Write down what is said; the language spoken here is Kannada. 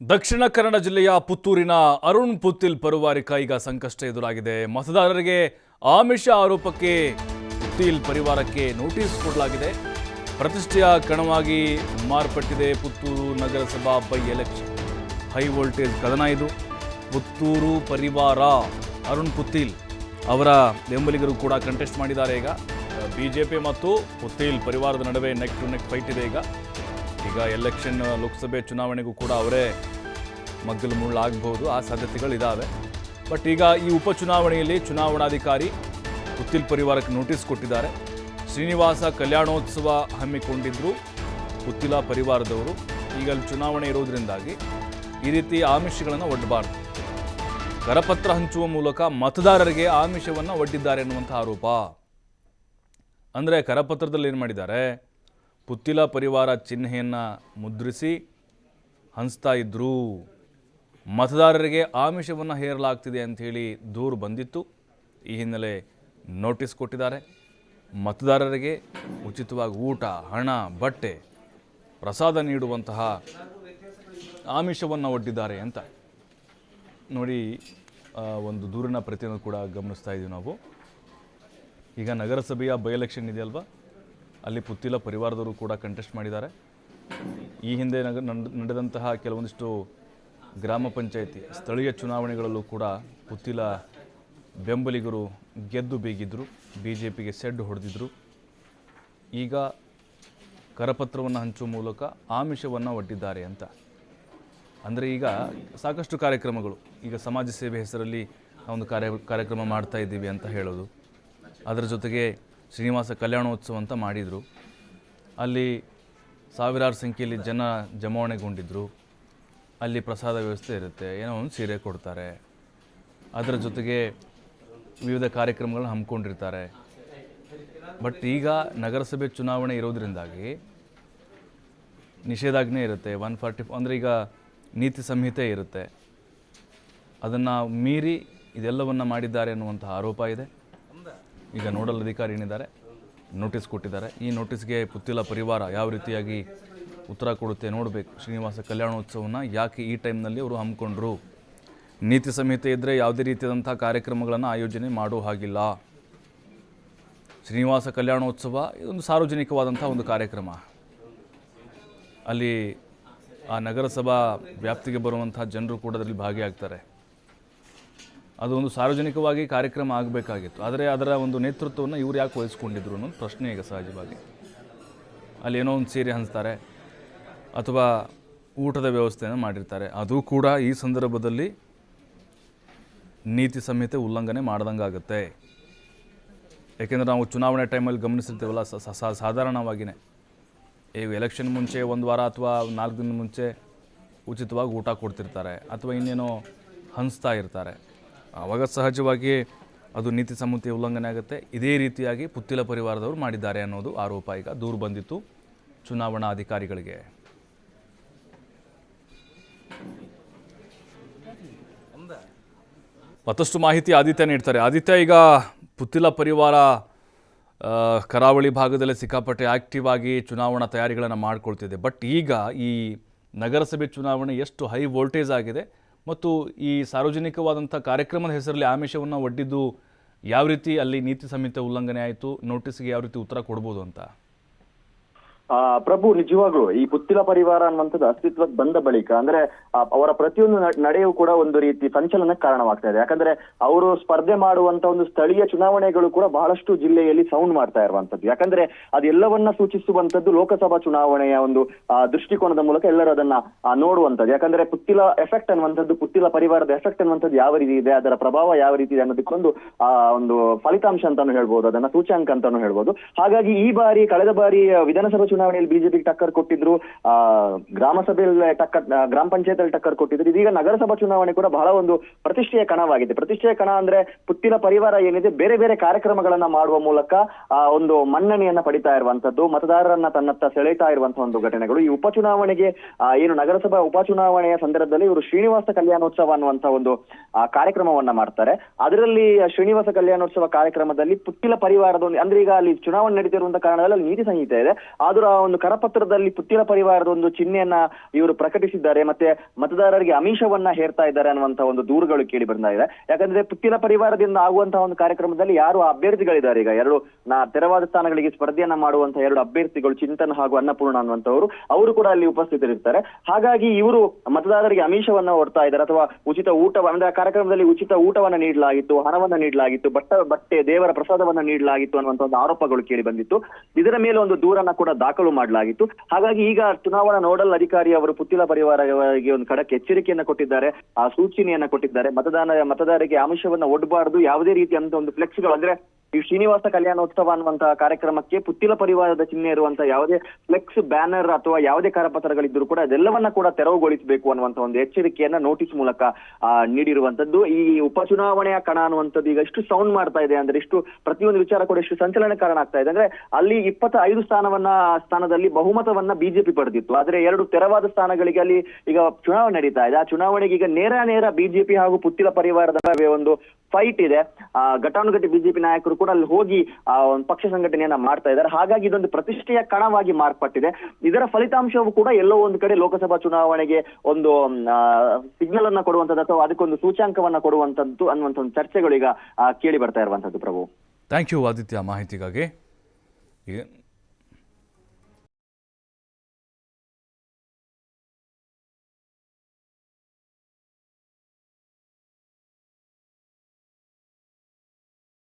ದಕ್ಷಿಣ ಕನ್ನಡ ಜಿಲ್ಲೆಯ ಪುತ್ತೂರಿನ ಅರುಣ್ ಪುತ್ತಿಲ್ ಪರುವಾರಿಕ ಈಗ ಸಂಕಷ್ಟ ಎದುರಾಗಿದೆ. ಮತದಾರರಿಗೆ ಆಮಿಷ ಆರೋಪಕ್ಕೆ ಪುತ್ತಿಲ್ ಪರಿವಾರಕ್ಕೆ ನೋಟಿಸ್ ಕೊಡಲಾಗಿದೆ. ಪ್ರತಿಷ್ಠೆಯ ಕಣವಾಗಿ ಮಾರ್ಪಟ್ಟಿದೆ ಪುತ್ತೂರು ನಗರಸಭಾ ಬೈ ಎಲೆಕ್ಷನ್. ಹೈ ವೋಲ್ಟೇಜ್ ಕದನ ಇದು. ಪುತ್ತೂರು ಪರಿವಾರ ಅರುಣ್ ಪುತ್ತಿಲ್ ಅವರ ಬೆಂಬಲಿಗರು ಕೂಡ ಕಂಟೆಸ್ಟ್ ಮಾಡಿದ್ದಾರೆ ಈಗ. ಬಿಜೆಪಿ ಮತ್ತು ಪುತ್ತಿಲ್ ಪರಿವಾರದ ನಡುವೆ ನೆಕ್ ಟು ನೆಕ್ ಫೈಟ್ ಇದೆ ಈಗ. ಈಗ ಎಲೆಕ್ಷನ್ ಲೋಕಸಭೆ ಚುನಾವಣೆಗೂ ಕೂಡ ಅವರೇ ಮಗ್ಗಲು ಮುಳ್ಳಾಗಬಹುದು ಆ ಸಾಧ್ಯತೆಗಳಿದ್ದಾವೆ ಬಟ್ ಈಗ ಈ ಉಪಚುನಾವಣೆಯಲ್ಲಿ ಚುನಾವಣಾಧಿಕಾರಿ ಪುತ್ತಿಲ್ ಪರಿವಾರಕ್ಕೆ ನೋಟಿಸ್ ಕೊಟ್ಟಿದ್ದಾರೆ. ಶ್ರೀನಿವಾಸ ಕಲ್ಯಾಣೋತ್ಸವ ಹಮ್ಮಿಕೊಂಡಿದ್ದರು ಪುತ್ತಿಲ ಪರಿವಾರದವರು. ಈಗ ಅಲ್ಲಿ ಚುನಾವಣೆ ಇರೋದ್ರಿಂದಾಗಿ ಈ ರೀತಿ ಆಮಿಷಗಳನ್ನು ಒಡ್ಡಬಾರ್ದು ಕರಪತ್ರ ಹಂಚುವ ಮೂಲಕ ಮತದಾರರಿಗೆ ಆಮಿಷವನ್ನು ಒಡ್ಡಿದ್ದಾರೆ ಎನ್ನುವಂಥ ಆರೋಪ. ಅಂದರೆ ಕರಪತ್ರದಲ್ಲಿ ಏನು ಮಾಡಿದ್ದಾರೆ? ಪುತ್ತಿಲ ಪರಿವಾರ ಚಿಹ್ನೆಯನ್ನು ಮುದ್ರಿಸಿ ಹಂಚ್ತಾ ಇದ್ದರು ಮತದಾರರಿಗೆ ಆಮಿಷವನ್ನು ಹೇರಲಾಗ್ತಿದೆ ಅಂಥೇಳಿ ದೂರು ಬಂದಿತ್ತು. ಈ ಹಿನ್ನೆಲೆ ನೋಟಿಸ್ ಕೊಟ್ಟಿದ್ದಾರೆ. ಮತದಾರರಿಗೆ ಉಚಿತವಾಗಿ ಊಟ, ಹಣ, ಬಟ್ಟೆ, ಪ್ರಸಾದ ನೀಡುವಂತಹ ಆಮಿಷವನ್ನು ಒಡ್ಡಿದ್ದಾರೆ ಅಂತ. ನೋಡಿ ಒಂದು ದೂರಿನ ಪ್ರತಿಯನ್ನು ಕೂಡ ಗಮನಿಸ್ತಾ ಇದ್ದೀವಿ ನಾವು. ಈಗ ನಗರಸಭೆಯ ಬೈ ಎಲೆಕ್ಷನ್ ಇದೆಯಲ್ವಾ? ಅಲ್ಲಿ ಪುತ್ತಿಲ ಪರಿವಾರದವರು ಕೂಡ ಕಂಟೆಸ್ಟ್ ಮಾಡಿದ್ದಾರೆ. ಈ ಹಿಂದೆ ನಡೆದಂತಹ ಕೆಲವೊಂದಿಷ್ಟು ಗ್ರಾಮ ಪಂಚಾಯಿತಿ ಸ್ಥಳೀಯ ಚುನಾವಣೆಗಳಲ್ಲೂ ಕೂಡ ಪುತ್ತಿಲ ಬೆಂಬಲಿಗರು ಗೆದ್ದು ಬೀಗಿದ್ರು ಬಿ ಜೆ ಪಿಗೆ ಸೆಡ್ ಹೊಡೆದಿದ್ರು. ಈಗ ಕರಪತ್ರವನ್ನು ಹಂಚುವ ಮೂಲಕ ಆಮಿಷವನ್ನು ಒಡ್ಡಿದ್ದಾರೆ ಅಂತ. ಅಂದರೆ ಈಗ ಸಾಕಷ್ಟು ಕಾರ್ಯಕ್ರಮಗಳು, ಈಗ ಸಮಾಜ ಸೇವೆ ಹೆಸರಲ್ಲಿ ಒಂದು ಕಾರ್ಯ ಕಾರ್ಯಕ್ರಮ ಮಾಡ್ತಾ ಇದ್ದೀವಿ ಅಂತ ಹೇಳೋದು. ಅದರ ಜೊತೆಗೆ ಶ್ರೀನಿವಾಸ ಕಲ್ಯಾಣೋತ್ಸವ ಅಂತ ಮಾಡಿದರು. ಅಲ್ಲಿ ಸಾವಿರಾರು ಸಂಖ್ಯೆಯಲ್ಲಿ ಜನ ಜಮಾವಣೆಗೊಂಡಿದ್ದರು ಅಲ್ಲಿ ಪ್ರಸಾದ ವ್ಯವಸ್ಥೆ ಇರುತ್ತೆ, ಏನೋ ಒಂದು ಸೀರೆ ಕೊಡ್ತಾರೆ. ಅದರ ಜೊತೆಗೆ ವಿವಿಧ ಕಾರ್ಯಕ್ರಮಗಳನ್ನ ಹಮ್ಮಿಕೊಂಡಿರ್ತಾರೆ. ಬಟ್ ಈಗ ನಗರಸಭೆ ಚುನಾವಣೆ ಇರೋದ್ರಿಂದಾಗಿ ನಿಷೇಧಾಜ್ಞೆ ಇರುತ್ತೆ ಒನ್ ಫಾರ್ಟಿ ಅಂದರೆ ಈಗ ನೀತಿ ಸಂಹಿತೆ ಇರುತ್ತೆ. ಅದನ್ನು ಮೀರಿ ಇದೆಲ್ಲವನ್ನು ಮಾಡಿದ್ದಾರೆ ಅನ್ನುವಂಥ ಆರೋಪ ಇದೆ. ಈಗ ನೋಡಲ್ ಅಧಿಕಾರಿ ಏನಿದ್ದಾರೆ? ನೋಟಿಸ್ ಕೊಟ್ಟಿದ್ದಾರೆ. ಈ ನೋಟಿಸ್ಗೆ ಪುತ್ತಿಲ ಪರಿವಾರ ಯಾವ ರೀತಿಯಾಗಿ ಉತ್ತರ ಕೊಡುತ್ತೆ ನೋಡಬೇಕು. ಶ್ರೀನಿವಾಸ ಕಲ್ಯಾಣೋತ್ಸವನ ಯಾಕೆ ಈ ಟೈಮ್ನಲ್ಲಿ ಅವರು ಹಮ್ಮಿಕೊಂಡ್ರು? ನೀತಿ ಸಂಹಿತೆ ಇದ್ದರೆ ಯಾವುದೇ ರೀತಿಯಾದಂಥ ಕಾರ್ಯಕ್ರಮಗಳನ್ನು ಆಯೋಜನೆ ಮಾಡೋ ಹಾಗಿಲ್ಲ. ಶ್ರೀನಿವಾಸ ಕಲ್ಯಾಣೋತ್ಸವ ಇದೊಂದು ಸಾರ್ವಜನಿಕವಾದಂಥ ಒಂದು ಕಾರ್ಯಕ್ರಮ. ಅಲ್ಲಿ ಆ ನಗರಸಭಾ ವ್ಯಾಪ್ತಿಗೆ ಬರುವಂಥ ಜನರು ಕೂಡ ಅದರಲ್ಲಿ ಭಾಗಿಯಾಗ್ತಾರೆ. ಅದು ಒಂದು ಸಾರ್ವಜನಿಕವಾಗಿ ಕಾರ್ಯಕ್ರಮ ಆಗಬೇಕಾಗಿತ್ತು. ಆದರೆ ಅದರ ಒಂದು ನೇತೃತ್ವವನ್ನು ಇವ್ರು ಯಾಕೆ ವಹಿಸ್ಕೊಂಡಿದ್ರು ಅನ್ನೋದು ಪ್ರಶ್ನೆ ಈಗ ಸಹಜವಾಗಿ. ಅಲ್ಲಿ ಏನೋ ಒಂದು ಸೀರೆ ಹಂಚ್ತಾರೆ ಅಥವಾ ಊಟದ ವ್ಯವಸ್ಥೆಯನ್ನು ಮಾಡಿರ್ತಾರೆ. ಅದು ಕೂಡ ಈ ಸಂದರ್ಭದಲ್ಲಿ ನೀತಿ ಸಂಹಿತೆ ಉಲ್ಲಂಘನೆ ಮಾಡ್ದಂಗೆ ಆಗುತ್ತೆ ಯಾಕೆಂದರೆ ನಾವು ಚುನಾವಣೆ ಟೈಮಲ್ಲಿ ಗಮನಿಸಿರ್ತೀವಲ್ಲ ಸಾಧಾರಣವಾಗಿಯೇ ಈಗ ಎಲೆಕ್ಷನ್ ಮುಂಚೆ ಒಂದು ವಾರ ಅಥವಾ ನಾಲ್ಕು ದಿನ ಮುಂಚೆ ಉಚಿತವಾಗಿ ಊಟ ಕೊಡ್ತಿರ್ತಾರೆ ಅಥವಾ ಇನ್ನೇನೋ ಹಂಚ್ತಾ ಇರ್ತಾರೆ. ಆವಾಗ ಸಹಜವಾಗಿ ಅದು ನೀತಿ ಸಂಹಿತೆ ಉಲ್ಲಂಘನೆ ಆಗುತ್ತೆ. ಇದೇ ರೀತಿಯಾಗಿ ಪುತ್ತಿಲ ಪರಿವಾರದವರು ಮಾಡಿದ್ದಾರೆ ಅನ್ನೋದು ಆರೋಪ ಈಗ ದೂರು ಬಂದಿತ್ತು. ಚುನಾವಣಾ ಅಧಿಕಾರಿಗಳಿಗೆ. ಮತ್ತಷ್ಟು ಮಾಹಿತಿ ಆದಿತ್ಯ ನೀಡ್ತಾರೆ. ಆದಿತ್ಯ, ಈಗ ಪುತ್ತಿಲ ಪರಿವಾರ ಕರಾವಳಿ ಭಾಗದಲ್ಲಿ ಸಿಕ್ಕಾಪಟ್ಟೆ ಆಕ್ಟಿವ್ ಆಗಿ ಚುನಾವಣಾ ತಯಾರಿಗಳನ್ನು ಮಾಡಿಕೊಳ್ತಿದೆ. ಬಟ್ ಈಗ ಈ ನಗರಸಭೆ ಚುನಾವಣೆ ಎಷ್ಟು ಹೈ ವೋಲ್ಟೇಜ್ ಆಗಿದೆ ಮತ್ತು ಈ ಸಾರ್ವಜನಿಕವಾದಂಥ ಕಾರ್ಯಕ್ರಮದ ಹೆಸರಲ್ಲಿ ಆಮಿಷವನ್ನು ಒಡ್ಡಿದ್ದು ಯಾವ ರೀತಿ ಅಲ್ಲಿ ನೀತಿ ಸಂಹಿತೆ ಉಲ್ಲಂಘನೆ ಆಯಿತು ನೋಟಿಸ್ಗೆ ಯಾವ ರೀತಿ ಉತ್ತರ ಕೊಡ್ಬೋದು ಅಂತ? ಪ್ರಭು ನಿಜವಾಗ್ಲು ಈ ಪುತ್ತಿಲ ಪರಿವಾರ ಅನ್ನುವಂಥದ್ದು ಅಸ್ತಿತ್ವಕ್ಕೆ ಬಂದ ಬಳಿಕ ಅಂದ್ರೆ ಅವರ ಪ್ರತಿಯೊಂದು ನಡೆಯು ಕೂಡ ಒಂದು ರೀತಿ ಸಂಚಲನಕ್ಕೆ ಕಾರಣವಾಗ್ತಾ ಇದೆ. ಯಾಕಂದ್ರೆ ಅವರು ಸ್ಪರ್ಧೆ ಮಾಡುವಂತ ಒಂದು ಸ್ಥಳೀಯ ಚುನಾವಣೆಗಳು ಕೂಡ ಬಹಳಷ್ಟು ಜಿಲ್ಲೆಯಲ್ಲಿ ಸೌಂಡ್ ಮಾಡ್ತಾ ಇರುವಂತದ್ದು ಯಾಕಂದ್ರೆ ಅದೆಲ್ಲವನ್ನ ಸೂಚಿಸುವಂತದ್ದು ಲೋಕಸಭಾ ಚುನಾವಣೆಯ ಒಂದು ಆ, ದೃಷ್ಟಿಕೋನದ ಮೂಲಕ ಎಲ್ಲರೂ ಅದನ್ನ ಆ, ನೋಡುವಂತದ್ದು ಯಾಕಂದ್ರೆ ಪುತ್ತಿಲ ಎಫೆಕ್ಟ್ ಅನ್ನುವಂಥದ್ದು ಪುತ್ತಿಲ ಪರಿವಾರದ ಎಫೆಕ್ಟ್ ಅನ್ನುವಂಥದ್ದು ಯಾವ ರೀತಿ ಇದೆ ಅದರ ಪ್ರಭಾವ ಯಾವ ರೀತಿ ಇದೆ ಅನ್ನೋದಕ್ಕೊಂದು ಆ ಒಂದು ಫಲಿತಾಂಶ ಅಂತಾನು ಹೇಳ್ಬೋದು ಅದನ್ನ ಸೂಚ್ಯಾಂಕ ಅಂತಾನು ಹೇಳ್ಬೋದು. ಹಾಗಾಗಿ ಈ ಬಾರಿ ಕಳೆದ ಬಾರಿ ಆ, ವಿಧಾನಸಭಾ ಚುನಾವಣೆಯಲ್ಲಿ ಬಿಜೆಪಿಗೆ ಟಕ್ಕರ್ ಕೊಟ್ಟಿದ್ರು, ಆ, ಗ್ರಾಮ ಸಭೆಯಲ್ಲಿ ಟಕ್ಕರ್ ಗ್ರಾಮ ಪಂಚಾಯತ್ ಟಕ್ಕರ್ ಕೊಟ್ಟಿದ್ರು. ಇದೀಗ ನಗರಸಭಾ ಚುನಾವಣೆ ಕೂಡ ಬಹಳ ಒಂದು ಪ್ರತಿಷ್ಠೆಯ ಕಣವಾಗಿದೆ. ಪ್ರತಿಷ್ಠೆಯ ಕಣ ಅಂದ್ರೆ ಪುತ್ತಿನ ಪರಿವಾರ ಏನಿದೆ, ಬೇರೆ ಬೇರೆ ಕಾರ್ಯಕ್ರಮಗಳನ್ನ ಮಾಡುವ ಮೂಲಕ ಒಂದು ಮನ್ನಣೆಯನ್ನ ಪಡಿತಾ ಇರುವಂತದ್ದು ಮತದಾರರನ್ನ ತನ್ನತ್ತ ಸೆಳೆತಾ ಇರುವಂತಹ ಒಂದು ಘಟನೆಗಳು. ಈ ಉಪಚುನಾವಣೆಗೆ ಏನು ನಗರಸಭಾ ಉಪಚುನಾವಣೆಯ ಸಂದರ್ಭದಲ್ಲಿ ಇವರು ಶ್ರೀನಿವಾಸ ಕಲ್ಯಾಣೋತ್ಸವ ಅನ್ನುವಂತ ಒಂದು ಕಾರ್ಯಕ್ರಮವನ್ನ ಮಾಡ್ತಾರೆ. ಅದರಲ್ಲಿ ಶ್ರೀನಿವಾಸ ಕಲ್ಯಾಣೋತ್ಸವ ಕಾರ್ಯಕ್ರಮದಲ್ಲಿ ಪುತ್ತಿಲ ಪರಿವಾರದ ಒಂದು ಅಂದ್ರೆ ಈಗ ಅಲ್ಲಿ ಚುನಾವಣೆ ನಡೀತಿರುವಂತ ಕಾರಣದಲ್ಲಿ ನೀತಿ ಸಂಹಿತೆ ಇದೆ. ಆದ್ರೂ ಒಂದು ಕರಪತ್ರದಲ್ಲಿ ಪುತ್ತಿರ ಪರಿವಾರದ ಒಂದು ಚಿಹ್ನೆಯನ್ನ ಇವರು ಪ್ರಕಟಿಸಿದ್ದಾರೆ. ಮತ್ತೆ ಮತದಾರರಿಗೆ ಅಮಿಷವನ್ನ ಹೇರ್ತಾ ಇದ್ದಾರೆ ಅನ್ನುವಂತ ಒಂದು ದೂರುಗಳು ಕೇಳಿ ಬರ್ತಾ ಇದೆ. ಯಾಕಂದ್ರೆ ಪುತ್ತಿರ ಪರಿವಾರದಿಂದ ಆಗುವಂತಹ ಒಂದು ಕಾರ್ಯಕ್ರಮದಲ್ಲಿ ಯಾರು ಅಭ್ಯರ್ಥಿಗಳಿದ್ದಾರೆ? ಈಗ ಎರಡು, ನಾ ತೆರವಾದ ಸ್ಥಾನಗಳಿಗೆ ಸ್ಪರ್ಧೆಯನ್ನ ಮಾಡುವಂತಹ ಎರಡು ಅಭ್ಯರ್ಥಿಗಳು ಚಿಂತನ್ ಹಾಗೂ ಅನ್ನಪೂರ್ಣ ಅನ್ನುವಂಥವರು, ಅವರು ಕೂಡ ಅಲ್ಲಿ ಉಪಸ್ಥಿತರಿರ್ತಾರೆ. ಹಾಗಾಗಿ ಇವರು ಮತದಾರರಿಗೆ ಅಮಿಷವನ್ನ ಹೊಡ್ತಾ ಇದ್ದಾರೆ. ಅಥವಾ ಉಚಿತ ಊಟ, ಅಂದ್ರೆ ಕಾರ್ಯಕ್ರಮದಲ್ಲಿ ಉಚಿತ ಊಟವನ್ನ ನೀಡಲಾಗಿತ್ತು, ಹಣವನ್ನ ನೀಡಲಾಗಿತ್ತು, ಬಟ್ಟ, ಬಟ್ಟೆ, ದೇವರ ಪ್ರಸಾದವನ್ನ ನೀಡಲಾಗಿತ್ತು ಅನ್ನುವಂತ ಒಂದು ಆರೋಪಗಳು ಕೇಳಿ ಬಂದಿತ್ತು. ಇದರ ಮೇಲೆ ಒಂದು ದೂರನ್ನ ಕೂಡ ದಾಖಲು ಮಾಡಲಾಗಿತ್ತು. ಹಾಗಾಗಿ ಈಗ ಚುನಾವಣಾ ನೋಡಲ್ ಅಧಿಕಾರಿ ಅವರು ಪುತ್ತಿಲ ಪರಿವಾರಗಳಿಗೆ ಒಂದು ಖಡಕ್ ಎಚ್ಚರಿಕೆಯನ್ನು ಕೊಟ್ಟಿದ್ದಾರೆ. ಆ ಸೂಚನೆಯನ್ನ ಕೊಟ್ಟಿದ್ದಾರೆ. ಮತದಾನ ಮತದಾರರಿಗೆ ಆಮಿಷವನ್ನ ಒಡ್ಬಾರ್ದು. ಯಾವುದೇ ರೀತಿಯಂತ ಒಂದು ಫ್ಲೆಕ್ಸ್ಗಳು ಅಂದ್ರೆ ಈ ಶ್ರೀನಿವಾಸ ಕಲ್ಯಾಣೋತ್ಸವ ಅನ್ನುವಂತಹ ಕಾರ್ಯಕ್ರಮಕ್ಕೆ ಪುತ್ತಿಲ ಪರಿವಾರದ ಚಿಹ್ನೆ ಇರುವಂತಹ ಯಾವುದೇ ಫ್ಲೆಕ್ಸ್ ಬ್ಯಾನರ್ ಅಥವಾ ಯಾವುದೇ ಕರಪತ್ರಗಳಿದ್ದರೂ ಕೂಡ ಅದೆಲ್ಲವನ್ನ ಕೂಡ ತೆರವುಗೊಳಿಸಬೇಕು ಅನ್ನುವಂತ ಒಂದು ಎಚ್ಚರಿಕೆಯನ್ನ ನೋಟಿಸ್ ಮೂಲಕ ನೀಡಿರುವಂತದ್ದು. ಈ ಉಪಚುನಾವಣೆಯ ಕಣ ಅನ್ನುವಂಥದ್ದು ಈಗ ಎಷ್ಟು ಸೌಂಡ್ ಮಾಡ್ತಾ ಇದೆ. ಅಂದ್ರೆ ಎಷ್ಟು ಪ್ರತಿಯೊಂದು ವಿಚಾರ ಕೂಡ ಎಷ್ಟು ಸಂಚಲನ ಕಾರಣ ಆಗ್ತಾ ಇದೆ. ಅಂದ್ರೆ ಅಲ್ಲಿ ಇಪ್ಪತ್ತ ಐದು ಸ್ಥಾನವನ್ನ ಸ್ಥಾನದಲ್ಲಿ ಬಹುಮತವನ್ನ ಬಿಜೆಪಿ ಪಡೆದಿತ್ತು. ಆದ್ರೆ ಎರಡು ತೆರವಾದ ಸ್ಥಾನಗಳಿಗೆ ಅಲ್ಲಿ ಈಗ ಚುನಾವಣೆ ನಡೀತಾ ಇದೆ. ಆ ಚುನಾವಣೆಗೆ ಈಗ ನೇರ ನೇರ ಬಿಜೆಪಿ ಹಾಗೂ ಪುತ್ತಿಲ ಪರಿವಾರದ ಒಂದು ಫೈಟ್ ಇದೆ. ಘಟಾನುಘಟಿ ಬಿಜೆಪಿ ನಾಯಕರು ಕೂಡ ಅಲ್ಲಿ ಹೋಗಿ ಒಂದು ಪಕ್ಷ ಸಂಘಟನೆಯನ್ನ ಮಾಡ್ತಾ ಇದ್ದಾರೆ. ಹಾಗಾಗಿ ಇದೊಂದು ಪ್ರತಿಷ್ಠೆಯ ಕಣವಾಗಿ ಮಾರ್ಪಟ್ಟಿದೆ. ಇದರ ಫಲಿತಾಂಶವು ಕೂಡ ಎಲ್ಲೋ ಒಂದು ಕಡೆ ಲೋಕಸಭಾ ಚುನಾವಣೆಗೆ ಒಂದು ಸಿಗ್ನಲ್ ಅನ್ನ ಕೊಡುವಂತದ್ದು ಅಥವಾ ಅದಕ್ಕೊಂದು ಸೂಚ್ಯಾಂಕವನ್ನ ಕೊಡುವಂತದ್ದು ಅನ್ನುವಂತ ಒಂದು ಚರ್ಚೆಗಳು ಈಗ ಕೇಳಿ ಬರ್ತಾ ಇರುವಂತದ್ದು ಪ್ರಭು. ಥ್ಯಾಂಕ್ ಯು ಆದಿತ್ಯ ಮಾಹಿತಿಗಾಗಿ.